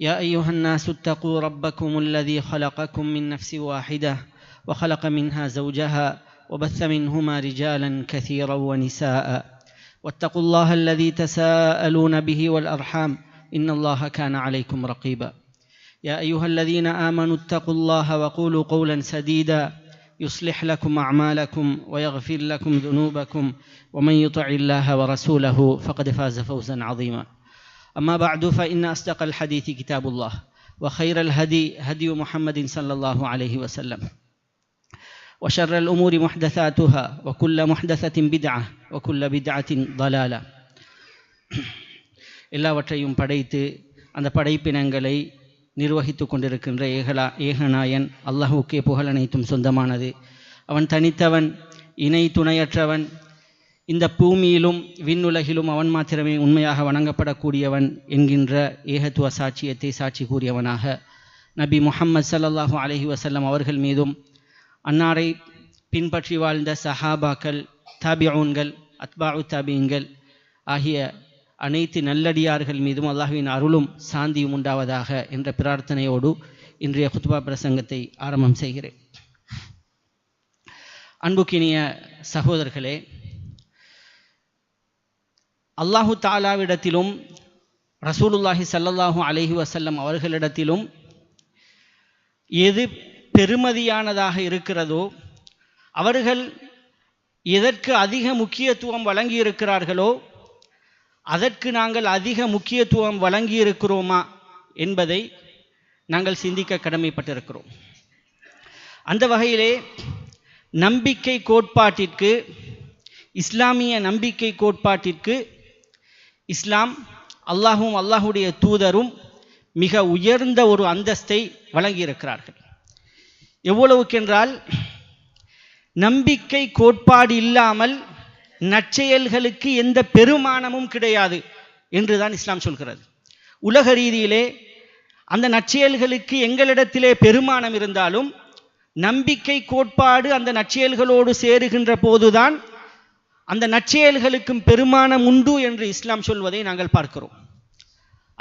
يا أيها الناس اتقوا ربكم الذي خلقكم من نفس واحدة وخلق منها زوجها وبث منهما رجالا كثيرا ونساء. واتقوا الله الذي تساءلون به والأرحام. إن الله كان عليكم رقيبا. يا أيها الذين آمنوا اتقوا الله وقولوا قولا سديدا. يصلح لكم أعمالكم ويغفر لكم ذنوبكم. ومن يطع الله ورسوله فقد فاز فوزا عظيما. أما بعد فإن أصدق الحديث كتاب الله وخير الهدي هدي محمد صلى الله عليه وسلم وشر الأمور محدثاتها وكل محدثة بدعة وكل بدعة ضلالة எல்லாவற்றையும் படைத்து அந்த படைப்பினங்களை நிர்வகித்து கொண்டிருக்கின்ற ஏகலா ஏகநாயன் அல்லாஹுக்கே புகழ் அனைத்தும் சொந்தமானது அவன் தனித்தவன் இணை துணையற்றவன் இந்த பூமியிலும் விண்ணுலகிலும் அவன் மாத்திரமே உண்மையாக வணங்கப்படக்கூடியவன் என்கின்ற ஏகத்துவ சாட்சியத்தை சாட்சி கூறியவனாக நபி முஹம்மது ஸல்லல்லாஹு அலஹி வசல்லம் அவர்கள் மீதும் அன்னாரை பின்பற்றி வாழ்ந்த சஹாபாக்கள் தாபியூன்கள் அத்பாவு தாபியன்கள் ஆகிய அனைத்து நல்லடியார்கள் மீதும் அல்லாஹுவின் அருளும் சாந்தியும் உண்டாவதாக என்ற பிரார்த்தனையோடு இன்றைய குத்பா பிரசங்கத்தை ஆரம்பம் செய்கிறேன். அன்புக்கினிய சகோதரர்களே அல்லாஹு தாலாவிடத்திலும் ரசூலுல்லாஹி ஸல்லல்லாஹு அலஹி வசல்லம் அவர்களிடத்திலும் எது பெருமதியானதாக இருக்கிறதோ அவர்கள் எதற்கு அதிக முக்கியத்துவம் வழங்கி இருக்கிறார்களோ அதற்கு நாங்கள் அதிக முக்கியத்துவம் வழங்கி இருக்கிறோமா என்பதை நாங்கள் சிந்திக்க கடமைப்பட்டிருக்கிறோம். அந்த வகையிலே நம்பிக்கை கோட்பாட்டிற்கு இஸ்லாமிய நம்பிக்கை கோட்பாட்டிற்கு இஸ்லாம் அல்லாஹும் அல்லாஹுடைய தூதரும் மிக உயர்ந்த ஒரு அந்தஸ்தை வழங்கியிருக்கிறார்கள். எவ்வளவுக்கென்றால் நம்பிக்கை கோட்பாடு இல்லாமல் நற்செயல்களுக்கு எந்த பெருமானமும் கிடையாது என்றுதான் இஸ்லாம் சொல்கிறது. உலக ரீதியிலே அந்த நற்செயல்களுக்கு எங்களிடத்திலே பெருமானம் இருந்தாலும் நம்பிக்கை கோட்பாடு அந்த நற்செயல்களோடு சேருகின்ற போதுதான் அந்த நற்செயல்களுக்கும் பெருமானம் உண்டு என்று இஸ்லாம் சொல்வதை நாங்கள் பார்க்கிறோம்.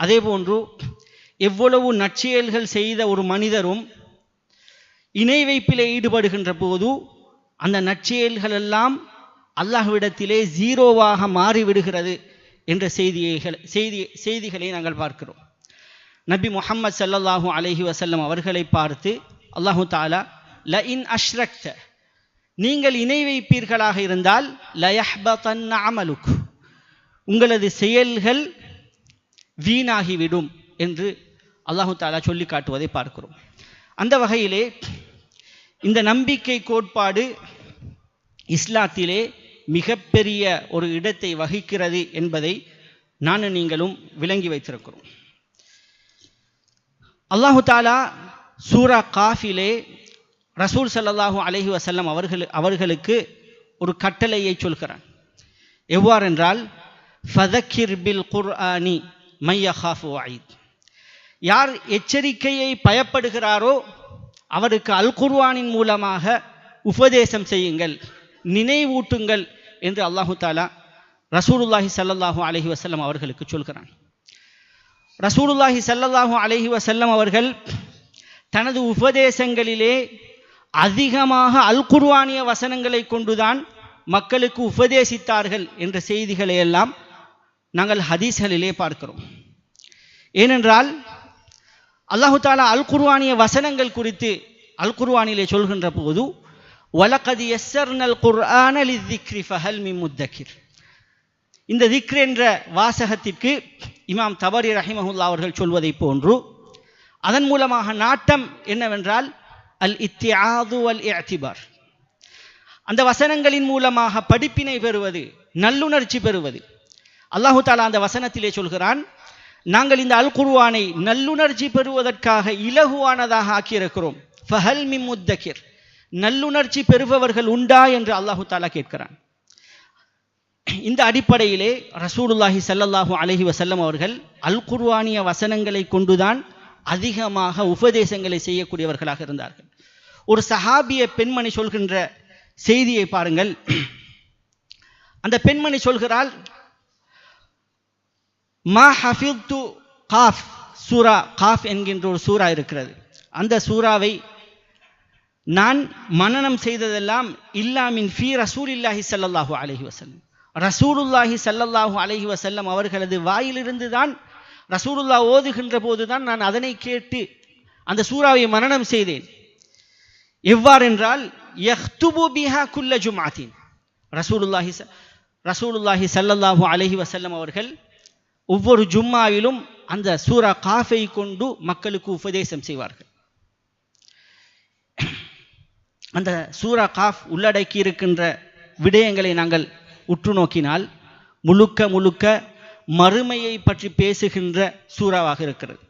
அதே போன்று எவ்வளவு நற்செயல்கள் செய்த ஒரு மனிதரும் இணை வைப்பிலே ஈடுபடுகின்ற போது அந்த நற்செயல்கள் எல்லாம் அல்லாஹ்விடத்திலே ஜீரோவாக மாறிவிடுகிறது என்ற செய்தியைகள் செய்தி செய்திகளை நாங்கள் பார்க்கிறோம். நபி முஹம்மது சல்லல்லாஹூ அலஹி வசல்லம் அவர்களை பார்த்து அல்லாஹு தாலா ல இன் அஷ்ரக்த நீங்கள் இணை வைப்பீர்களாக இருந்தால் லயஹ்பதன் அமலுக். உங்களது செயல்கள் வீணாகிவிடும் என்று அல்லாஹு தாலா சொல்லி காட்டுவதை பார்க்கிறோம். அந்த வகையிலே இந்த நம்பிக்கை கோட்பாடு இஸ்லாத்திலே மிகப்பெரிய ஒரு இடத்தை வகிக்கிறது என்பதை நானும் நீங்களும் விளங்கி வைத்திருக்கிறோம். அல்லாஹு தாலா சூரா காஃபிலே ரசூல் சல்லாஹூ அலஹி வசல்லம் அவர்கள் அவர்களுக்கு ஒரு கட்டளையை சொல்கிறான். எவ்வாறென்றால் ஃபதக்கிர் பில் குர்ஆனி மையஹாஃபு ஆயித் யார் எச்சரிக்கையை பயப்படுகிறாரோ அவருக்கு அல் குர்வானின் மூலமாக உபதேசம் செய்யுங்கள் நினைவூட்டுங்கள் என்று அல்லாஹு தாலா ரசூலுல்லாஹி சல்லாஹூ அலஹி வசல்லம் அவர்களுக்கு சொல்கிறான். ரசூலுல்லாஹி சல்லாஹூ அலஹி வசல்லம் அவர்கள் தனது உபதேசங்களிலே அதிகமாக அல் குர்வானிய வசனங்களை கொண்டுதான் மக்களுக்கு உபதேசித்தார்கள் என்ற செய்திகளை எல்லாம் நாங்கள் ஹதீஸ்களிலே பார்க்கிறோம். ஏனென்றால் அல்லாஹு தாலா அல் குர்வானிய வசனங்கள் குறித்து அல் குர்வானிலே சொல்கின்ற போது வலகது எஸ்ஸர்னல் குர்ஆன திக்ரி ஃபஹல் மி முத்தக்கிர். இந்த திக்ர் என்ற வாசகத்திற்கு இமாம் தபரி ரஹிமஹுல்லா அவர்கள் சொல்வதை போன்று அதன் மூலமாக நாட்டம் என்னவென்றால் அல் இத்தியாது அல் இஅத்திபார் அந்த வசனங்களின் மூலமாக படிப்பினை பெறுவது நல்லுணர்ச்சி பெறுவது. அல்லாஹு தாலா அந்த வசனத்திலே சொல்கிறான் நாங்கள் இந்த அல் குர்வானை நல்லுணர்ச்சி பெறுவதற்காக இலகுவானதாக ஆக்கியிருக்கிறோம். ஃபஹல் மின் முத்தகிர். நல்லுணர்ச்சி பெறுபவர்கள் உண்டா என்று அல்லாஹு தாலா கேட்கிறான். இந்த அடிப்படையிலே ரசூலுல்லாஹி சல்லல்லாஹு அலஹி வசல்லம் அவர்கள் அல் குர்வானிய வசனங்களை கொண்டுதான் அதிகமாக உபதேசங்களை செய்யக்கூடியவர்களாக இருந்தார்கள். ஒரு சஹாபிய பெண்மணி சொல்கின்ற செய்தியை பாருங்கள். அந்த பெண்மணி சொல்கிறாள் மா ஹஃபித்து காஃப் சூரா காஃப் என்கின்ற ஒரு சூரா இருக்கிறது. அந்த சூறாவை நான் மனனம் செய்ததெல்லாம் இல்லாமின் ஃபி ரசூலில்லாஹி ஸல்லல்லாஹு அலஹி வசல்லம் ரசூலுல்லாஹி சல்லல்லாஹு அலஹி வசல்லம் அவர்களது வாயிலிருந்து தான் ரசூலுல்லா ஓதுகின்ற போதுதான் நான் அதனை கேட்டு அந்த சூறாவை மரணம் செய்தேன். எவ்வாறென்றால் யஹ்துபு பிஹா குல்ல ஜுமாத்தின் ரசூலுல்லாஹி ரசூலுல்லாஹி சல்லல்லாஹு அலஹி வசல்லம் அவர்கள் ஒவ்வொரு ஜும்மாவிலும் அந்த சூரா காஃபை கொண்டு மக்களுக்கு உபதேசம் செய்வார்கள். அந்த சூரா காஃப் உள்ளடக்கி இருக்கின்ற விடயங்களை நாங்கள் உற்று நோக்கினால் முழுக்க முழுக்க மறுமையை பற்றி பேசுகின்ற சூறாவாக இருக்கிறது.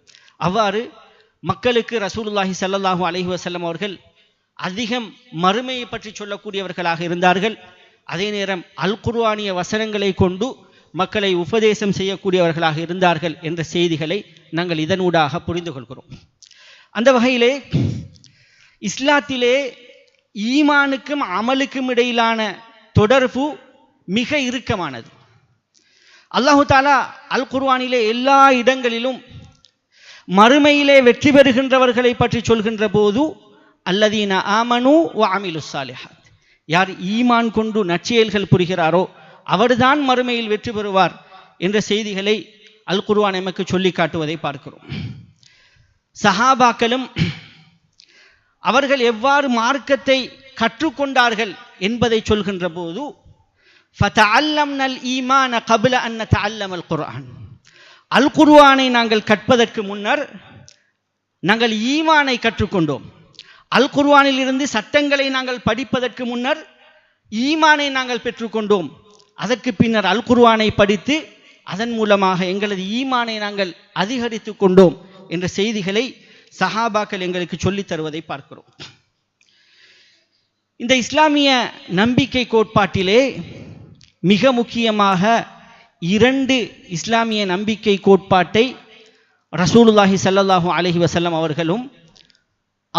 அவ்வாறு மக்களுக்கு ரசூலுல்லாஹி சல்லாஹூ அலஹி வசல்லம் அவர்கள் அதிகம் மறுமையை பற்றி சொல்லக்கூடியவர்களாக இருந்தார்கள். அதே நேரம் அல் குர்வானிய வசனங்களை கொண்டு மக்களை உபதேசம் செய்யக்கூடியவர்களாக இருந்தார்கள் என்ற செய்திகளை நாங்கள் இதனூடாக புரிந்து கொள்கிறோம். அந்த வகையிலே இஸ்லாத்திலே ஈமானுக்கும் அமலுக்கும் இடையிலான தொடர்பு மிக இறுக்கமானது. அல்லாஹு தாலா அல் குர்வானிலே எல்லா இடங்களிலும் மறுமையிலே வெற்றி பெறுகின்றவர்களை பற்றி சொல்கின்ற போது அல்லதீன ஆமனு வாமிலு அமிலு சாலிஹாத். யார் ஈமான் கொண்டு நற்செயல்கள் புரிகிறாரோ அவர்தான் மறுமையில் வெற்றி பெறுவார் என்ற செய்திகளை அல் குருவான் எமக்கு சொல்லி காட்டுவதை பார்க்கிறோம். சஹாபாக்களும் அவர்கள் எவ்வாறு மார்க்கத்தை கற்றுக்கொண்டார்கள் என்பதை சொல்கின்ற போது அல் ஈமான கபில அன் நதஅல்லம அல் குர்ஆன். அல் குர்ஆனை நாங்கள் கற்பதற்கு முன்னர் நாங்கள் ஈமானை கற்றுக்கொண்டோம். அல் குர்ஆனில் இருந்து சட்டங்களை நாங்கள் படிப்பதற்கு முன்னர் ஈமானை நாங்கள் பெற்றுக்கொண்டோம். அதற்கு பின்னர் அல் குர்வானை படித்து அதன் மூலமாக எங்களது ஈமானை நாங்கள் அதிகரித்து கொண்டோம் என்ற செய்திகளை சஹாபாக்கள் எங்களுக்கு சொல்லித் தருவதை பார்க்கிறோம். இந்த இஸ்லாமிய நம்பிக்கை கோட்பாட்டிலே மிக முக்கியமாக இரண்டு இஸ்லாமிய நம்பிக்கை கோட்பாட்டை ரசூலுல்லாஹி சல்லாஹூ அலஹி வசல்லம் அவர்களும்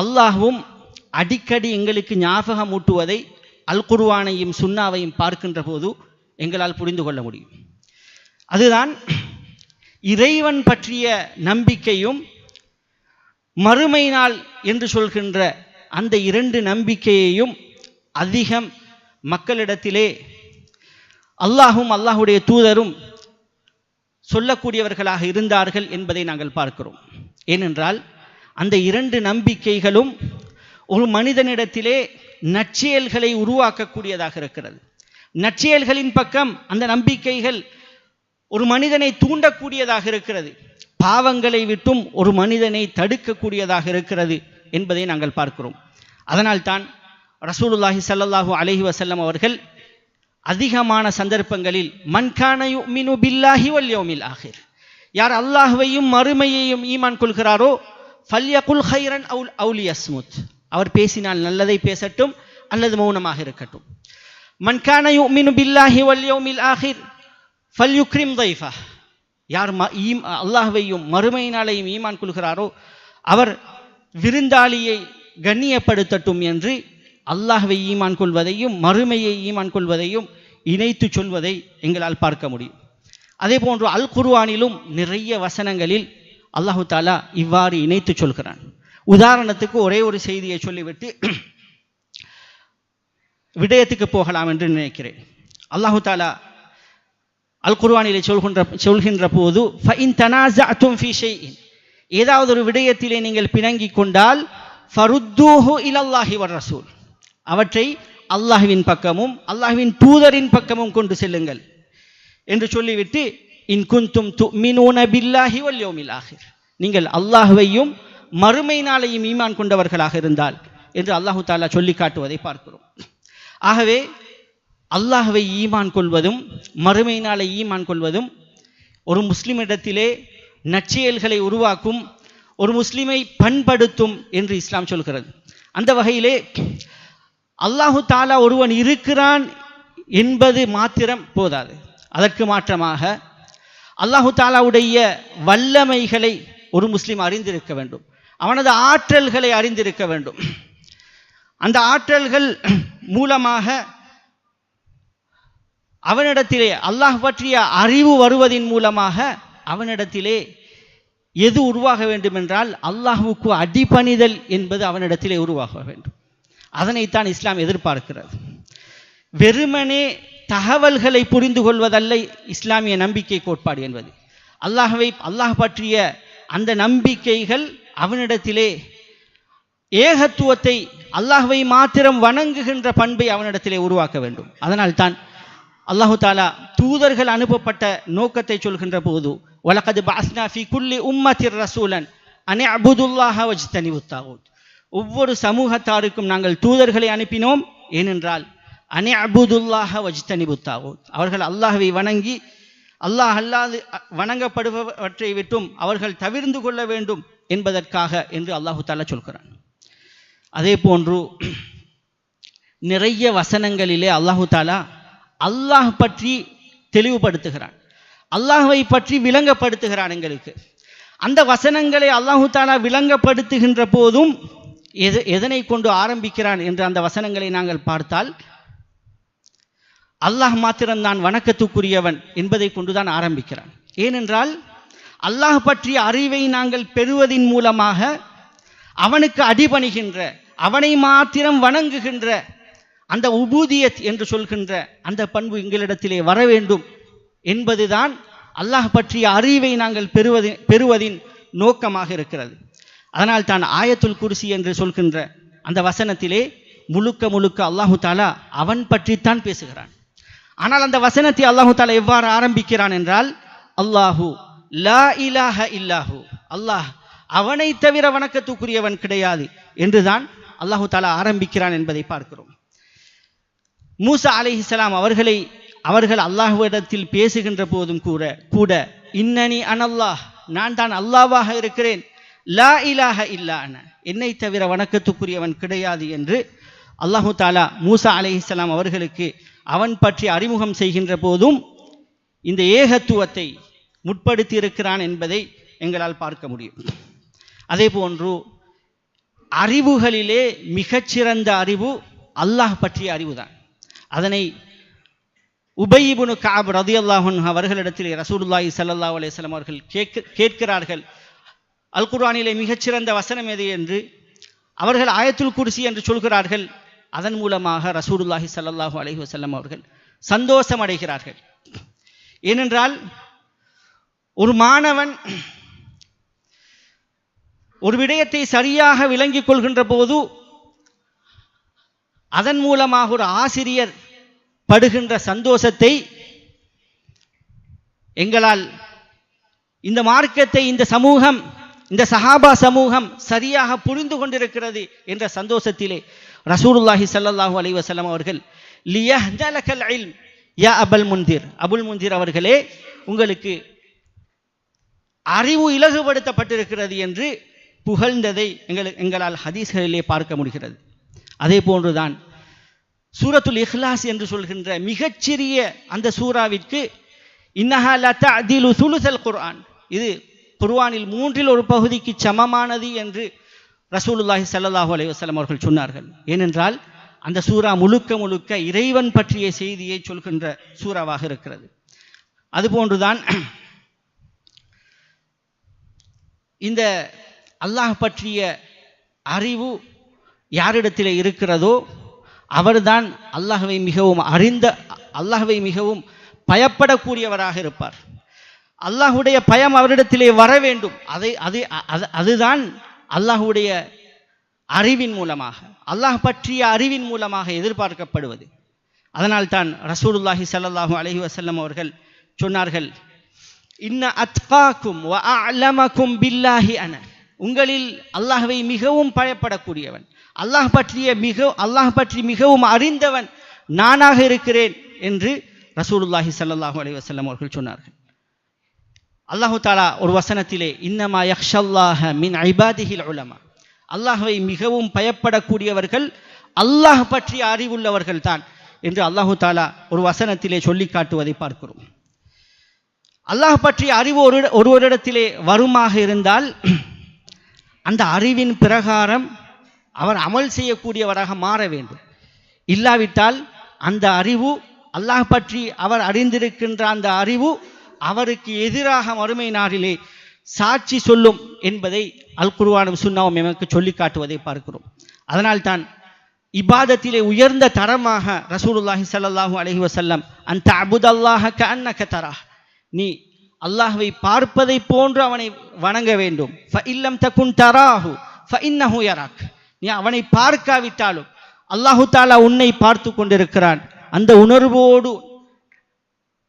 அல்லாஹும் அடிக்கடி எங்களுக்கு ஞாபகம் ஊட்டுவதை அல் குருவானையும் சுன்னாவையும் பார்க்கின்ற போது எங்களால் புரிந்து கொள்ள முடியும். அதுதான் இறைவன் பற்றிய நம்பிக்கையும் மறுமை நாள் என்று சொல்கின்ற அந்த இரண்டு நம்பிக்கையையும் அதிகம் மக்களிடத்திலே அல்லாஹும் அல்லாஹுடைய தூதரும் சொல்லக்கூடியவர்களாக இருந்தார்கள் என்பதை நாங்கள் பார்க்கிறோம். ஏனென்றால் அந்த இரண்டு நம்பிக்கைகளும் ஒரு மனிதனிடத்திலே நற்செயல்களை உருவாக்கக்கூடியதாக இருக்கிறது. நற்செயல்களின் பக்கம் அந்த நம்பிக்கைகள் ஒரு மனிதனை தூண்டக்கூடியதாக இருக்கிறது. பாவங்களை விட்டும் ஒரு மனிதனை தடுக்கக்கூடியதாக இருக்கிறது என்பதை நாங்கள் பார்க்கிறோம். அதனால்தான் ரசூலுல்லாஹி சல்லாஹூ அலஹி வசல்லம் அவர்கள் அதிகமான சந்தர்ப்பங்களில் மன்கான மினு பில்லாஹி வல்யோமில் ஆகிர் யார் அல்லாஹுவையும் மறுமையையும் ஈமான் கொள்கிறாரோ ஃபல்யகுல் ஹைரன் அவுல் அவுலி அஸ்முத் அவர் பேசினால் நல்லதை பேசட்டும் அல்லது மௌனமாக இருக்கட்டும். மன்கான யுமினு பில்லாஹி வல் யௌமில் ஆஹிர் ஃபல்யுக்ரிம் தைஃபா. யார் ம ஈம் அல்லாஹ்வையும் மறுமையினாலையும் ஈமான் கொள்கிறாரோ அவர் விருந்தாளியை கண்ணியப்படுத்தட்டும் என்று அல்லாஹ்வை ஈமான் கொள்வதையும் மறுமையை ஈமான் கொள்வதையும் இணைத்து சொல்வதை எங்களால் பார்க்க முடியும். அதே போன்று அல் குர்வானிலும் நிறைய வசனங்களில் அல்லாஹு தாலா இவ்வாறு இணைத்து சொல்கிறான். உதாரணத்துக்கு ஒரே ஒரு செய்தியை சொல்லிவிட்டு விடயத்துக்கு போகலாம் என்று நினைக்கிறேன். அல்லாஹு தாலா அல் குர்வானிலே சொல்கின்ற சொல்கின்ற போது ஏதாவது ஒரு விடயத்திலே நீங்கள் பிணங்கி கொண்டால் ஃபருத்தூஹு இலல்லாஹி வர் ரசூல். அவற்றை அல்லாஹ்வின் பக்கமும் அல்லாஹ்வின் தூதரின் பக்கமும் கொண்டு செல்லுங்கள். என்று சொல்லிவிட்டு இன் குந்தும் துமினூன பில்லாஹி வல் ஆகிர். நீங்கள் அல்லாஹுவையும் மறுமை நாளையும் ஈமான் கொண்டவர்களாக இருந்தால் என்று அல்லாஹு தாலா சொல்லி காட்டுவதை பார்க்கிறோம். ஆகவே அல்லாஹுவை ஈமான் கொள்வதும் மறுமை நாளை ஈமான் கொள்வதும் ஒரு முஸ்லிமிடத்திலே நற்செயல்களை உருவாக்கும் ஒரு முஸ்லிமை பண்படுத்தும் என்று இஸ்லாம் சொல்கிறது. அந்த வகையிலே அல்லாஹு தாலா ஒருவன் இருக்கிறான் என்பது மாத்திரம் போதாது. அதற்கு மாற்றமாக அல்லாஹு தாலாவுடைய வல்லமைகளை ஒரு முஸ்லீம் அறிந்திருக்க வேண்டும். அவனது ஆற்றல்களை அறிந்திருக்க வேண்டும். அந்த ஆற்றல்கள் மூலமாக அவனிடத்திலே அல்லாஹ் பற்றிய அறிவு வருவதின் மூலமாக அவனிடத்திலே எது உருவாக வேண்டும் என்றால் அல்லாஹுக்கு அடிபணிதல் என்பது அவனிடத்திலே உருவாக வேண்டும். அதனைத்தான் இஸ்லாம் எதிர்பார்க்கிறது. வெறுமனே தகவல்களை புரிந்து கொள்வதல்ல இஸ்லாமிய நம்பிக்கை கோட்பாடு என்பது. அல்லாஹவை அல்லாஹ் பற்றிய அந்த நம்பிக்கைகள் அவனிடத்திலே ஏகத்துவத்தை அல்லாஹுவை மாத்திரம் வணங்குகின்ற பண்பை அவனிடத்திலே உருவாக்க வேண்டும். அதனால் தான் அல்லாஹு தாலா தூதர்கள் அனுப்பப்பட்ட நோக்கத்தை சொல்கின்ற போது வழக்கது பாஸ்னாஃபி குல்லி உம்மத்திர் ரசூலன் அனே அபுதுல்லாஹ வஜ்தனி உத்தாவூத் ஒவ்வொரு சமூகத்தாருக்கும் நாங்கள் தூதர்களை அனுப்பினோம். ஏனென்றால் அனே அபுதுல்லாஹ வஜ்தனி அவர்கள் அல்லாஹ்வை வணங்கி அல்லாஹ் அல்லாது வணங்கப்படுபவற்றை விட்டும் அவர்கள் தவிர்ந்து கொள்ள வேண்டும் என்பதற்காக என்று அல்லாஹு தாலா சொல்கிறான். அதே போன்று நிறைய வசனங்களிலே அல்லாஹு தாலா அல்லாஹ் பற்றி தெளிவுபடுத்துகிறான். அல்லாஹ்வை பற்றி விளங்கப்படுத்துகிறான் எங்களுக்கு. அந்த வசனங்களை அல்லாஹு தாலா விளங்கப்படுத்துகின்ற போதும் எது எதனை கொண்டு ஆரம்பிக்கிறான் என்று அந்த வசனங்களை நாங்கள் பார்த்தால் அல்லாஹ் மாத்திரம் தான் வணக்கத்துக்குரியவன் என்பதை கொண்டுதான் ஆரம்பிக்கிறான். ஏனென்றால் அல்லாஹ் பற்றிய அறிவை நாங்கள் பெறுவதின் மூலமாக அவனுக்கு அடிபணிகின்ற அவனை மாத்திரம் வணங்குகின்ற அந்த உபூதியத் என்று சொல்கின்ற அந்த பண்பு எங்களிடத்திலே வர வேண்டும் என்பதுதான் அல்லாஹ் பற்றிய அறிவை நாங்கள் பெறுவது பெறுவதின் நோக்கமாக இருக்கிறது. அதனால் தான் ஆயத்துல் குருசி என்று சொல்கின்ற அந்த வசனத்திலே முழுக்க முழுக்க அல்லாஹு தாலா அவன் பற்றித்தான் பேசுகிறான். ஆனால் அந்த வசனத்தை அல்லாஹு தாலா எவ்வாறு ஆரம்பிக்கிறான் என்றால் அல்லாஹு லா இலாஹ இல்லாஹு. அல்லாஹ் அவனை தவிர வணக்கத்துக்குரியவன் கிடையாது என்றுதான் அல்லாஹு தாலா ஆரம்பிக்கிறான் என்பதை பார்க்கிறோம். மூசா அலைஹிஸ்ஸலாம் அவர்களை அவர்கள் அல்லாஹுவிடத்தில் பேசுகின்ற போதும் கூட கூட இன்னனி அனல்லாஹ் நான் தான் அல்லாவாக இருக்கிறேன். லா இலாஹ இல்லா என்னை தவிர வணக்கத்துக்குரியவன் கிடையாது என்று அல்லாஹு தாலா மூசா அலைஹிஸ்ஸலாம் அவர்களுக்கு அவன் பற்றி அறிமுகம் செய்கின்ற போதும் இந்த ஏகத்துவத்தை முற்படுத்தியிருக்கிறான் என்பதை எங்களால் பார்க்க முடியும். அதே போன்று அறிவுகளிலே மிகச்சிறந்த அறிவு அல்லாஹ் பற்றிய அறிவுதான். அதனை உபயிபுனு காப் ரதி அல்லாஹன் அவர்களிடத்தில் ரசூலுல்லாஹி ஸல்லல்லாஹு அலைஹி அவர்கள் கேட்க கேட்கிறார்கள். அல் குர்ஆனிலே மிகச்சிறந்த வசனம் எது என்று அவர்கள் ஆயத்துல் குடிசி என்று சொல்கிறார்கள். அதன் மூலமாக ரசூலுல்லாஹி ஸல்லல்லாஹு அலஹி வசல்லம் அவர்கள் சந்தோஷம் அடைகிறார்கள் ஏனென்றால் ஒரு மாணவன் ஒரு விடயத்தை சரியாக விளங்கிக் கொள்கின்ற போது அதன் மூலமாக ஒரு ஆசிரியர் படுகின்ற சந்தோஷத்தை எங்களால் இந்த மார்க்கத்தை இந்த சமூகம் இந்த சஹாபா சமூகம் சரியாக புரிந்து கொண்டிருக்கிறது என்ற சந்தோஷத்திலே ரசூலுல்லாஹி ஸல்லல்லாஹு அலி வசலம் அவர்கள் இல்ம் யா அபல் முந்திர் அபுல் முந்திர் அவர்களே உங்களுக்கு அறிவு இலகுபடுத்தப்பட்டிருக்கிறது என்று புகழ்ந்ததை எங்கள் எங்களால் ஹதீஸ்களிலே பார்க்க முடிகிறது. அதே போன்றுதான் சூரத்துல் இஹ்லாஸ் என்று சொல்கின்ற மிகச்சிறிய அந்த சூறாவிற்கு இன்னஹா லதஅதிலு குர்ஆன். இது குர்ஆனில் மூன்றில் ஒரு பகுதிக்கு சமமானது என்று ரசூலுல்லாஹி சல்லாஹூ அலி வஸல்லம் அவர்கள் சொன்னார்கள். ஏனென்றால் அந்த சூரா முழுக்க முழுக்க இறைவன் பற்றிய செய்தியை சொல்கின்ற சூறாவாக இருக்கிறது. அதுபோன்றுதான் இந்த அல்லாஹ் பற்றிய அறிவு யாரிடத்திலே இருக்கிறதோ அவர்தான் அல்லாஹவை மிகவும் அறிந்த அல்லாஹவை மிகவும் பயப்படக்கூடியவராக இருப்பார். அல்லாஹுடைய பயம் அவரிடத்திலே வர வேண்டும். அதை அது அது- அதுதான் அல்லாஹுடைய அறிவின் மூலமாக அல்லாஹ் பற்றிய அறிவின் மூலமாக எதிர்பார்க்கப்படுவது. அதனால் தான் ரசூலுல்லாஹி ஸல்லல்லாஹு அலஹி வசல்லம் அவர்கள் சொன்னார்கள் இன்ன அத்காக்கும் அலமக்கும் பில்லாஹி அன. உங்களில் அல்லாஹ்வை மிகவும் பயப்படக்கூடியவன் அல்லாஹ் பற்றிய மிக அல்லாஹ் பற்றி மிகவும் அறிந்தவன் நானாக இருக்கிறேன் என்று ரசூலுல்லாஹி ஸல்லல்லாஹு அலி வசல்லம் அவர்கள் சொன்னார்கள். அல்லாஹு தாலா ஒரு வசனத்திலே இன்னமா யக்ஷல்லாஹ மின் ஐபாதிஹில் உலமா. அல்லாஹுவை மிகவும் பயப்படக்கூடியவர்கள் அல்லாஹ் பற்றிய அறிவுள்ளவர்கள் தான் என்று அல்லாஹு தாலா ஒரு வசனத்திலே சொல்லி காட்டுவதை பார்க்கிறோம். அல்லாஹ் பற்றிய அறிவு ஒரு ஒருவரிடத்திலே வருமாக இருந்தால் அந்த அறிவின் பிரகாரம் அவர் அமல் செய்யக்கூடியவராக மாற வேண்டும். இல்லாவிட்டால் அந்த அறிவு அல்லாஹ் பற்றி அவர் அறிந்திருக்கின்ற அந்த அறிவு அவருக்கு எதிராக மறுமை நாளிலே சாட்சி சொல்லும் என்பதை அல் குருவானும் சுண்ணாவும் எமக்கு சொல்லி காட்டுவதை பார்க்கிறோம். அதனால்தான் இபாதத்திலே உயர்ந்த தரமாக ரசூலுல்லாஹி ஸல்லல்லாஹு அலஹி வசல்லம் அந்த அபுதல்லாஹ கஅன்னக தரா நீ அல்லாஹுவை பார்ப்பதை போன்று அவனை வணங்க வேண்டும் ஃப இல்லம் தகுன் தராஹு ஃப இன்னஹு யராக் நீ அவனை பார்க்காவிட்டாலும் அல்லாஹு தாலா உன்னை பார்த்து கொண்டிருக்கிறான் அந்த உணர்வோடு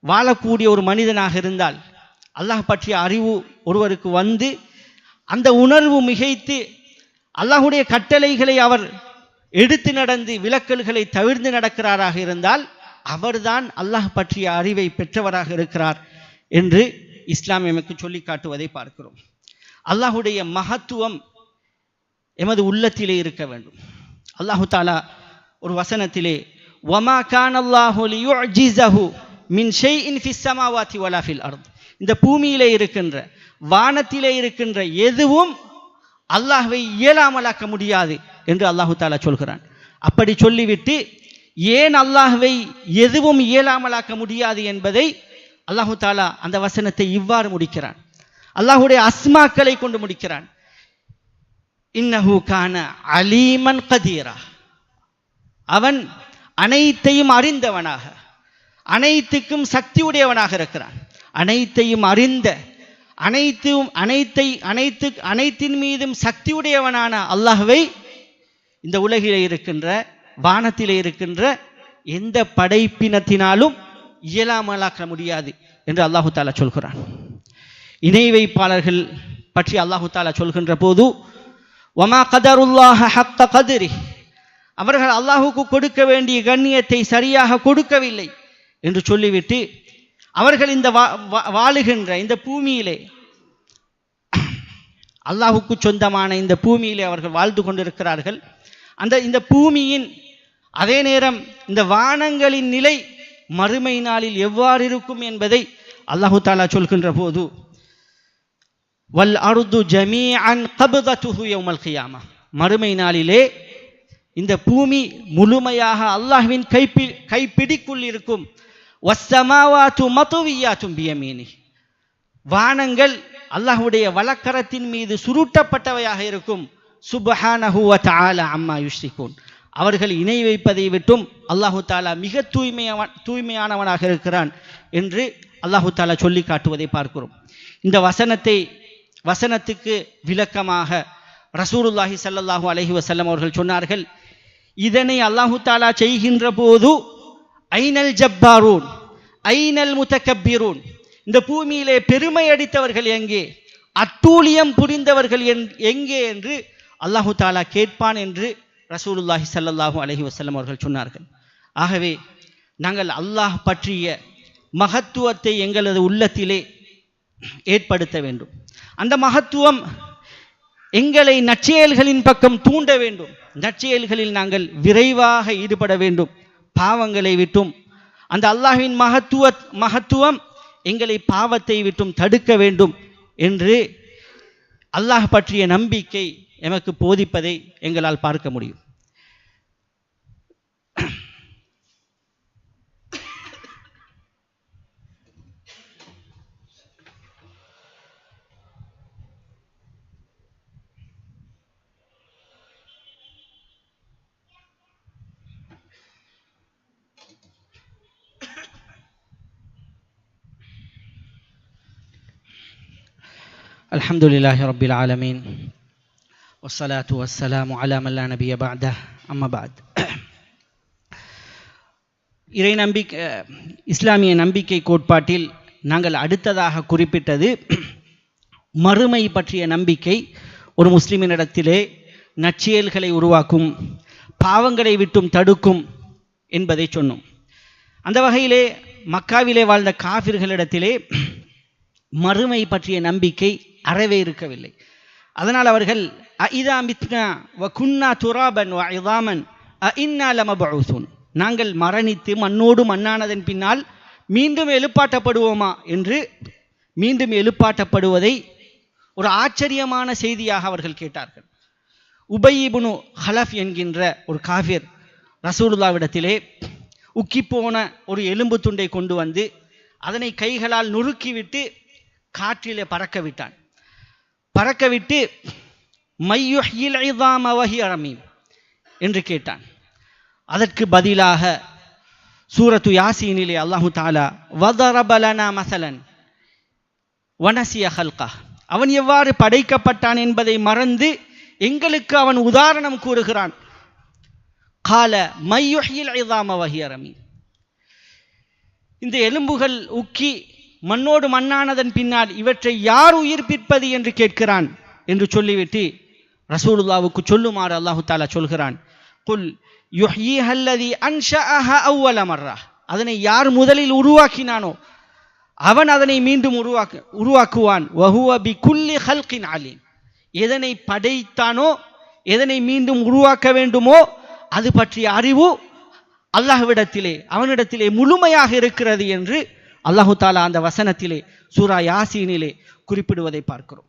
வாழக்கூடிய ஒரு மனிதனாக இருந்தால் அல்லாஹ் பற்றிய அறிவு ஒருவருக்கு வந்து அந்த உணர்வு மிகைத்து அல்லாஹுடைய கட்டளைகளை அவர் எடுத்து நடந்து விலக்கல்களை தவிர்த்து நடக்கிறாராக இருந்தால் அவர்தான் அல்லாஹ் பற்றிய அறிவை பெற்றவராக இருக்கிறார் என்று இஸ்லாம் எமக்கு சொல்லி காட்டுவதை பார்க்கிறோம். அல்லாஹுடைய மகத்துவம் எமது உள்ளத்திலே இருக்க வேண்டும். அல்லாஹு தாலா ஒரு வசனத்திலே வமா கான் அல்லாஹு மின் ஷெய் ஃபிஸ் ஸமாவாதி வலா ஃபில் அர்த். இந்த பூமியிலே இருக்கின்ற வானத்திலே இருக்கின்ற எதுவும் அல்லாஹ்வை இயலாமலாக்க முடியாது என்று அல்லாஹு தாலா சொல்கிறான். அப்படி சொல்லிவிட்டு ஏன் அல்லாஹ்வை எதுவும் இயலாமலாக்க முடியாது என்பதை அல்லாஹு தாலா அந்த வசனத்தை இவ்வாறு முடிக்கிறான். அல்லாஹுடைய அஸ்மாக்களை கொண்டு முடிக்கிறான். இன்னஹு கான அலீமன் கதீரா. அவன் அனைத்தையும் அறிந்தவனாக அனைத்துக்கும் சக்தி உடையவனாக இருக்கிறான். அனைத்தையும் அறிந்த அனைத்தும் அனைத்தை அனைத்து அனைத்தின் மீதும் சக்தி உடையவனான அல்லாஹ்வை இந்த உலகில் இருக்கின்ற வானத்தில் இருக்கின்ற எந்த படைப்பினத்தினாலும் இயலாமலாக்க முடியாது என்று அல்லாஹு தாலா சொல்கிறான். இணை வைப்பாளர்கள் பற்றி அல்லாஹு தாலா சொல்கின்ற போது ஒமா கதருல்லாஹ ஹத்த கதிரி. அவர்கள் அல்லாஹுக்கு கொடுக்க வேண்டிய கண்ணியத்தை சரியாக கொடுக்கவில்லை. என்று சொல்லிவிட்டு அவர்கள் இந்த வா- வாழுகின்ற இந்த பூமியிலே அல்லாஹுக்கு சொந்தமான இந்த பூமியிலே அவர்கள் வாழ்ந்து கொண்டிருக்கிறார்கள். அந்த இந்த பூமியின் அதே நேரம் இந்த வானங்களின் நிலை மறுமை நாளில் எவ்வாறு இருக்கும் என்பதை அல்லாஹு தாலா சொல்கின்ற போது வல் அருது ஜமீஅன் கபதத்துஹு யௌமல் கியாமா. மறுமை நாளிலே இந்த பூமி முழுமையாக அல்லாஹ்வின் கைப்பி கைப்பிடிக்குள் இருக்கும். வஸ்ஸமாவாத்து மதுவியாத்தும் பியமீனி. வானங்கள் அல்லாஹுடைய வலக்கரத்தின் மீது சுருட்டப்பட்டவையாக இருக்கும். சுப்ஹானஹு வ அம்மா யுஷ்ரிகூன். அவர்கள் இணை வைப்பதை விட்டும் அல்லாஹு தாலா மிக தூய்மையவன் தூய்மையானவனாக இருக்கிறான் என்று அல்லாஹு தாலா சொல்லி காட்டுவதை பார்க்கிறோம். இந்த வசனத்தை வசனத்துக்கு விளக்கமாக ரசூலுல்லாஹி சல்லாஹூ அலஹி வசல்லம் அவர்கள் சொன்னார்கள் இதனை அல்லாஹு தாலா செய்கின்ற போது ஐனல் ஜப்பாரூன் ஐனல் முத்தக்கப்பிரூன் இந்த பூமியிலே பெருமை அடித்தவர்கள் எங்கே? அட்டூழியம் புரிந்தவர்கள் என்- எங்கே என்று அல்லாஹு தாலா கேட்பான் என்று ரசூலுல்லாஹி ஸல்லல்லாஹு அலஹி வசல்லம் அவர்கள் சொன்னார்கள். ஆகவே நாங்கள் அல்லாஹ் பற்றிய மகத்துவத்தை எங்களது உள்ளத்திலே ஏற்படுத்த வேண்டும். அந்த மகத்துவம் எங்களை நற்செயல்களின் பக்கம் தூண்ட வேண்டும். நற்செயல்களில் நாங்கள் விரைவாக ஈடுபட வேண்டும். பாவங்களை விட்டும். அந்த அல்லாஹின் மகத்துவ மகத்துவம் எங்களை பாவத்தை விட்டும் தடுக்க வேண்டும் என்று அல்லாஹ் பற்றிய நம்பிக்கை எமக்கு போதிப்பதை எங்களால் பார்க்க முடியும். الحمد لله رب العالمين والصلاة والسلام على من لا نبي بعده أما بعد இறை நம்பிக்கை இஸ்லாமிய நம்பிக்கை கோட்பாட்டில் நாங்கள் அடுத்ததாக குறிப்பிட்டது மறுமை பற்றிய நம்பிக்கை ஒரு முஸ்லிமினிடத்திலே நற்செயல்களை உருவாக்கும் பாவங்களை விட்டும் தடுக்கும் என்பதை சொன்னோம் அந்த வகையிலே மக்காவிலே வாழ்ந்த காபிர்களிடத்திலே மறுமை பற்றிய நம்பிக்கை அறவே இருக்கவில்லை. அதனால் அவர்கள் அஇதா மித்னா வ குன்னா துராபன் வ இதாமன் அ இன்னா லமபூசூன் நாங்கள் மரணித்து மண்ணோடு மண்ணானதன் பின்னால் மீண்டும் எழுப்பாட்டப்படுவோமா என்று மீண்டும் எழுப்பாட்டப்படுவதை ஒரு ஆச்சரியமான செய்தியாக அவர்கள் கேட்டார்கள். உபயிபுனு ஹலஃப் என்கின்ற ஒரு காஃபிர் ரசூலுல்லாவிடத்திலே உக்கிப்போன ஒரு எலும்பு துண்டை கொண்டு வந்து அதனை கைகளால் நுறுக்கிவிட்டு காற்றிலே பறக்க விட்டான் பறக்க விட்டு மையுஹில் ஐதாம் அவஹி அரமீம் என்று கேட்டான். அதற்கு பதிலாக சூரத்து யாசீனிலே அல்லாஹு தாலா வதரபலனா மசலன் வனசிய ஹல்கா அவன் எவ்வாறு படைக்கப்பட்டான் என்பதை மறந்து எங்களுக்கு அவன் உதாரணம் கூறுகிறான். கால மையுஹில் ஐதாம வஹி அரமீம் இந்த எலும்புகள் உக்கி மண்ணோடு மண்ணானதன் பின்னால் இவற்றை யார் உயிர்ப்பிப்பது என்று கேட்கிறான் என்று சொல்லிவிட்டு ரசூலுல்லாவுக்கு சொல்லுமாறு அல்லாஹு தாலா சொல்கிறான். குல் யுஹ்யீஹல்லதி அன்ஷஅஹ அவ்வல மர்ரா. அதனை யார் முதலில் உருவாக்கினானோ அவன் அதனை மீண்டும் உருவாக்கு உருவாக்குவான். வஹுவ பி குல்லி ஹல்கின் அலீம். எதனை படைத்தானோ எதனை மீண்டும் உருவாக்க வேண்டுமோ அது பற்றிய அறிவு அல்லாஹ்விடத்திலே அவனிடத்திலே முழுமையாக இருக்கிறது என்று அல்லாஹு தாலா அந்த வசனத்திலே சூரா யாசீனிலே குறிப்பிடுவதை பார்க்கிறோம்.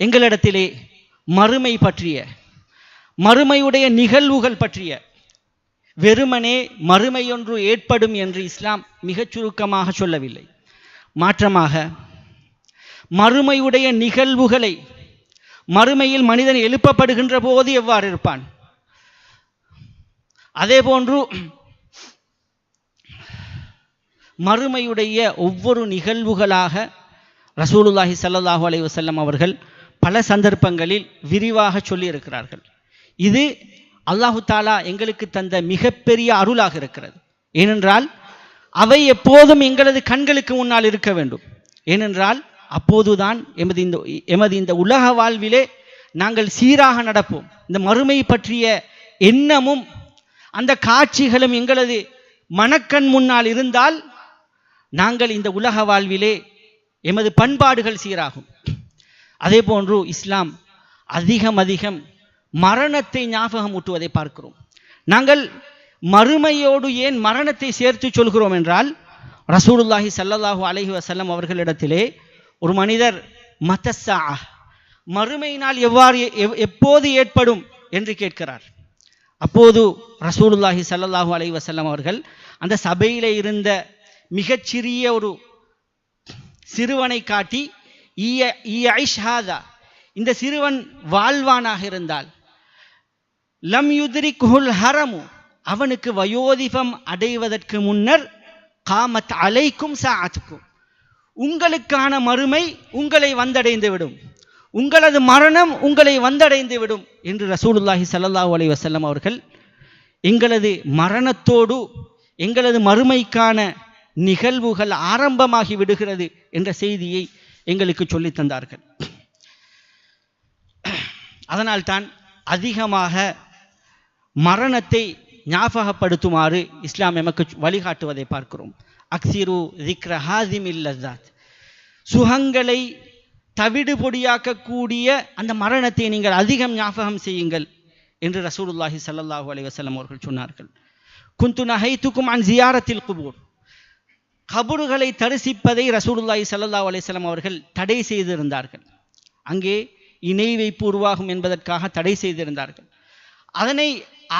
எங்களிடத்திலே மறுமை பற்றிய மறுமையுடைய நிகழ்வுகள் பற்றிய வெறுமனே மறுமையொன்று ஏற்படும் என்று இஸ்லாம் மிகச் சுருக்கமாக சொல்லவில்லை. மாற்றமாக மறுமையுடைய நிகழ்வுகளை மறுமையில் மனிதன் எழுப்பப்படுகின்ற போது எவ்வாறு இருப்பான்? அதே போன்று மறுமையுடைய ஒவ்வொரு நிகழ்வுகளாக ரசூலுல்லாஹி சல்லாஹூ அலி வசல்லம் அவர்கள் பல சந்தர்ப்பங்களில் விரிவாக சொல்லியிருக்கிறார்கள். இது அல்லாஹு தாலா எங்களுக்கு தந்த மிகப்பெரிய அருளாக இருக்கிறது. ஏனென்றால் அவை எப்போதும் எங்களது கண்களுக்கு முன்னால் இருக்க வேண்டும். ஏனென்றால் அப்போதுதான் எமது இந்த எமது இந்த உலக வாழ்விலே நாங்கள் சீராக நடப்போம். இந்த மறுமை பற்றிய எண்ணமும் அந்த காட்சிகளும் எங்களது மனக்கண் முன்னால் இருந்தால் நாங்கள் இந்த உலக வாழ்விலே எமது பண்பாடுகள் சீராகும். அதே போன்று இஸ்லாம் அதிகம் அதிகம் மரணத்தை ஞாபகம் ஊட்டுவதை பார்க்கிறோம். நாங்கள் மறுமையோடு ஏன் மரணத்தை சேர்த்து சொல்கிறோம் என்றால் ரசூலுல்லாஹி ஸல்லல்லாஹு அலஹி வசல்லம் அவர்களிடத்திலே ஒரு மனிதர் மத்தஸ்ஸா மறுமையினால் எவ்வாறு எவ்- எப்போது ஏற்படும்? என்று கேட்கிறார். அப்போது ரசூலுல்லாஹி ஸல்லல்லாஹு அலஹி வசல்லம் அவர்கள் அந்த சபையில் இருந்த மிகச்சிறிய ஒரு சிறுவனை காட்டி ஈய ஈஐஷ் இந்த சிறுவன் வாழ்வானாக இருந்தால் லம் குஹுல் ஹரமு. அவனுக்கு வயோதிபம் அடைவதற்கு முன்னர் காமத் அலைக்கும் சாத்துக்கும் உங்களுக்கான மறுமை உங்களை வந்தடைந்து விடும் உங்களது மரணம் உங்களை வந்தடைந்து விடும் என்று ரசூலுல்லாஹி சல்லாஹூ அலி வசல்லம் அவர்கள் எங்களது மரணத்தோடு எங்களது மறுமைக்கான நிகழ்வுகள் ஆரம்பமாகி விடுகிறது என்ற செய்தியை எங்களுக்கு சொல்லித் தந்தார்கள். அதனால்தான் அதிகமாக மரணத்தை ஞாபகப்படுத்துமாறு இஸ்லாம் எமக்கு வழிகாட்டுவதை பார்க்கிறோம். அக்சிரு திக்ர ஹாசிம் இல்லதாத் சுகங்களை தவிடு பொடியாக்கக்கூடிய அந்த மரணத்தை நீங்கள் அதிகம் ஞாபகம் செய்யுங்கள் என்று ரசூலுல்லாஹி சல்லாஹூ அலி வசலம் அவர்கள் சொன்னார்கள். குந்து நஹைத்துக்கும் அன் ஜியாரத்தில் குபூர். கபடுகளை தரிசிப்பதை ரசூலுல்லாஹி சல்லா அலிஸ்லாம் அவர்கள் தடை செய்திருந்தார்கள். அங்கே இணை வைப்பு உருவாகும் என்பதற்காக தடை செய்திருந்தார்கள். அதனை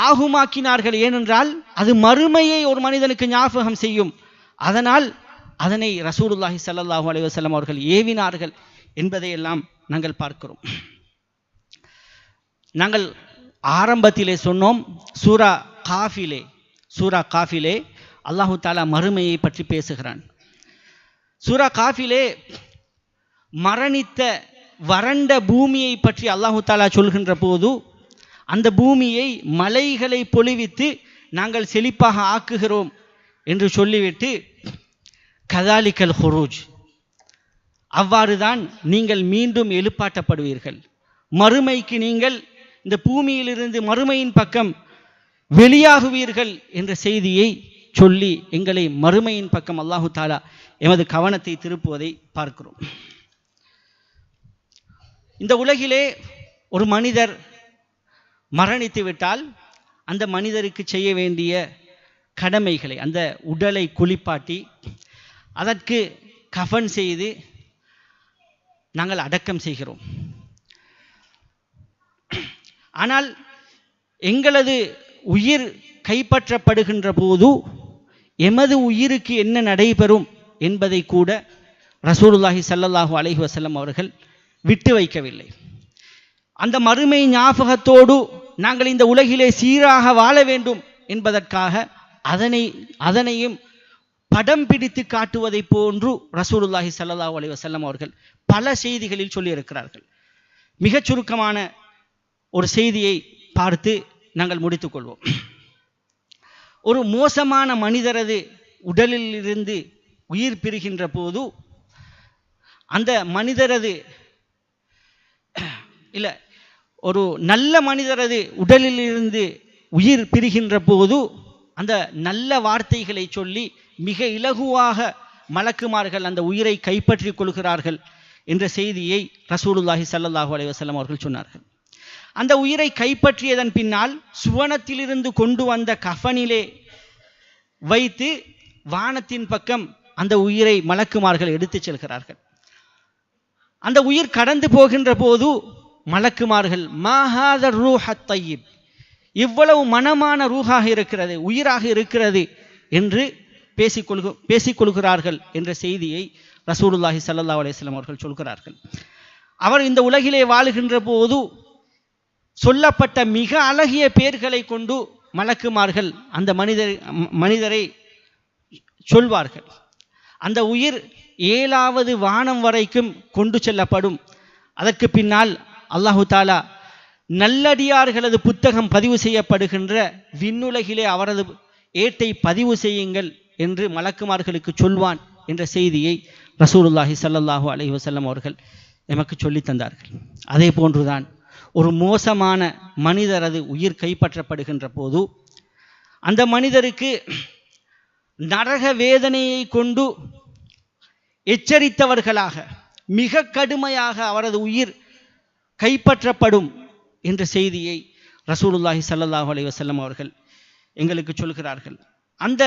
ஆகுமாக்கினார்கள் ஏனென்றால் அது மறுமையை ஒரு மனிதனுக்கு ஞாபகம் செய்யும். அதனால் அதனை ரசூலுல்லாஹி சல்லாஹூ அலைஹி அவர்கள் ஏவினார்கள் என்பதையெல்லாம் நாங்கள் பார்க்கிறோம். நாங்கள் ஆரம்பத்திலே சொன்னோம் சூரா காஃபிலே சூரா காஃபிலே அல்லாஹு தாலா மறுமையை பற்றி பேசுகிறான். சூரா காஃபிலே மரணித்த வறண்ட பூமியை பற்றி அல்லாஹு தாலா சொல்கின்ற போது அந்த பூமியை மலைகளை பொழிவித்து நாங்கள் செழிப்பாக ஆக்குகிறோம் என்று சொல்லிவிட்டு கதாலிக்கல் ஹுரூஜ் அவ்வாறுதான் நீங்கள் மீண்டும் எழுப்பாட்டப்படுவீர்கள். மறுமைக்கு நீங்கள் இந்த பூமியிலிருந்து மறுமையின் பக்கம் வெளியாகுவீர்கள் என்ற செய்தியை சொல்லி எங்களை மறுமையின் பக்கம் அல்லாஹு தாலா எமது கவனத்தை திருப்புவதை பார்க்கிறோம். இந்த உலகிலே ஒரு மனிதர் மரணித்து விட்டால் அந்த மனிதருக்கு செய்ய வேண்டிய கடமைகளை அந்த உடலை குளிப்பாட்டி அதற்கு கஃன் செய்து நாங்கள் அடக்கம் செய்கிறோம். ஆனால் எங்களது உயிர் கைப்பற்றப்படுகின்ற போது எமது உயிருக்கு என்ன நடைபெறும் என்பதை கூட ரசூலுல்லாஹி ஸல்லல்லாஹு அலஹி வசல்லம் அவர்கள் விட்டு வைக்கவில்லை. அந்த மறுமை ஞாபகத்தோடு நாங்கள் இந்த உலகிலே சீராக வாழ வேண்டும் என்பதற்காக அதனை அதனையும் படம் பிடித்து காட்டுவதை போன்று ரசூலுல்லாஹி சல்லாஹூ அலி வசல்லம் அவர்கள் பல செய்திகளில் சொல்லியிருக்கிறார்கள். மிகச் சுருக்கமான ஒரு செய்தியை பார்த்து நாங்கள் முடித்துக்கொள்வோம் ஒரு மோசமான மனிதரது உடலில் இருந்து உயிர் பிரிகின்ற போது அந்த மனிதரது இல்லை ஒரு நல்ல மனிதரது உடலில் இருந்து உயிர் பிரிகின்ற போது அந்த நல்ல வார்த்தைகளை சொல்லி மிக இலகுவாக மலக்குமார்கள் அந்த உயிரை கைப்பற்றிக் கொள்கிறார்கள் என்ற செய்தியை ரசூலுல்லாஹி சல்லாஹூ அலைஹி அவர்கள் சொன்னார்கள். அந்த உயிரை கைப்பற்றியதன் பின்னால் சுவனத்திலிருந்து கொண்டு வந்த கஃனிலே வைத்து வானத்தின் பக்கம் அந்த உயிரை மலக்குமார்கள் எடுத்துச் செல்கிறார்கள். அந்த உயிர் கடந்து போகின்ற போது மலக்குமார்கள் மகாத ரூஹத் தையீப் இவ்வளவு மனமான ரூஹாக இருக்கிறது உயிராக இருக்கிறது என்று பேசிக்கொள்கு பேசிக்கொள்கிறார்கள் என்ற செய்தியை ரசூலுல்லாஹி சல்லா அலைஹி அவர்கள் சொல்கிறார்கள். அவர் இந்த உலகிலே வாழுகின்ற போது சொல்லப்பட்ட மிக அழகிய பெயர்களை கொண்டு மலக்குமார்கள் அந்த மனிதர் மனிதரை சொல்வார்கள். அந்த உயிர் ஏழாவது வானம் வரைக்கும் கொண்டு செல்லப்படும். அதற்கு பின்னால் அல்லாஹு தாலா நல்லடியார்களது புத்தகம் பதிவு செய்யப்படுகின்ற விண்ணுலகிலே அவரது ஏட்டை பதிவு செய்யுங்கள் என்று மலக்குமார்களுக்கு சொல்வான் என்ற செய்தியை ரசூலுல்லாஹி சல்லாஹூ அலஹி வசல்லம் அவர்கள் எமக்கு சொல்லித் தந்தார்கள். அதே போன்றுதான் ஒரு மோசமான மனிதரது உயிர் கைப்பற்றப்படுகின்ற போது அந்த மனிதருக்கு நரக வேதனையை கொண்டு எச்சரித்தவர்களாக மிக கடுமையாக அவரது உயிர் கைப்பற்றப்படும் என்ற செய்தியை ரசூலுல்லாஹி சல்லாஹ் அலி வசல்லம் அவர்கள் எங்களுக்கு சொல்கிறார்கள். அந்த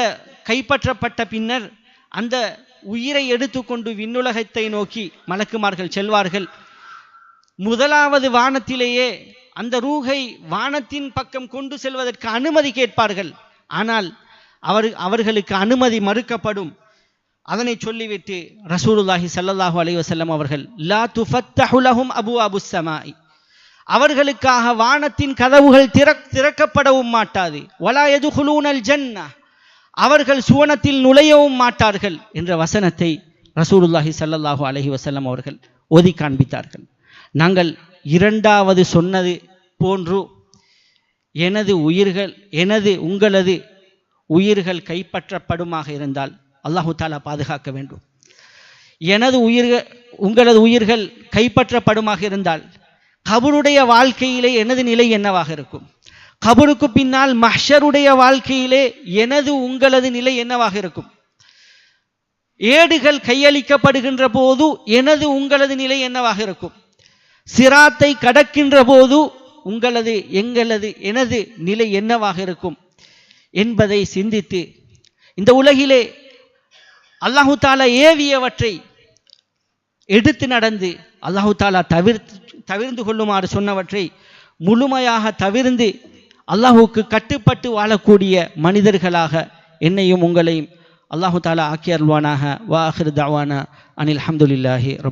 கைப்பற்றப்பட்ட பின்னர் அந்த உயிரை எடுத்துக்கொண்டு விண்ணுலகத்தை நோக்கி மலக்குமார்கள் செல்வார்கள். முதலாவது வானத்திலேயே அந்த ரூகை வானத்தின் பக்கம் கொண்டு செல்வதற்கு அனுமதி கேட்பார்கள். ஆனால் அவர் அவர்களுக்கு அனுமதி மறுக்கப்படும். அதனை சொல்லிவிட்டு ரசூலுல்லாஹி சல்லல்லாஹு அலைய வஸல்லம் அவர்கள் லா துஃபத்தஹுலஹும் அபு அபு சமாய் அவர்களுக்காக வானத்தின் கதவுகள் திற திறக்கப்படவும் மாட்டாது. வலா எதுகுலூனல் ஜன்னா அவர்கள் சுவனத்தில் நுழையவும் மாட்டார்கள் என்ற வசனத்தை ரசூலுல்லாஹி ஸல்லல்லாஹு அலஹி வசல்லம் அவர்கள் ஓதி காண்பித்தார்கள் நாங்கள் இரண்டாவது சொன்னது போன்று எனது உயிர்கள் எனது உங்களது உயிர்கள் கைப்பற்றப்படுமாக இருந்தால் அல்லாஹு தாலா பாதுகாக்க வேண்டும். எனது உயிர்கள் உங்களது உயிர்கள் கைப்பற்றப்படுமாக இருந்தால் கபருடைய வாழ்க்கையிலே எனது நிலை என்னவாக இருக்கும்? கபருக்கு பின்னால் மஷருடைய வாழ்க்கையிலே எனது உங்களது நிலை என்னவாக இருக்கும்? ஏடுகள் கையளிக்கப்படுகின்ற போது எனது உங்களது நிலை என்னவாக இருக்கும்? சிராத்தை கடக்கின்ற போது உங்களது எங்களது எனது நிலை என்னவாக இருக்கும் என்பதை சிந்தித்து இந்த உலகிலே அல்லாஹு தாலா ஏவியவற்றை எடுத்து நடந்து அல்லாஹு தாலா தவிர்த்து தவிர்ந்து கொள்ளுமாறு சொன்னவற்றை முழுமையாக தவிர்ந்து அல்லாஹுக்கு கட்டுப்பட்டு வாழக்கூடிய மனிதர்களாக என்னையும் உங்களையும் அல்லாஹு தாலா ஆக்கி அருள்வானாக. வாஹிர் தாவானா. அனில் அஹமதுல்லாஹி ரப்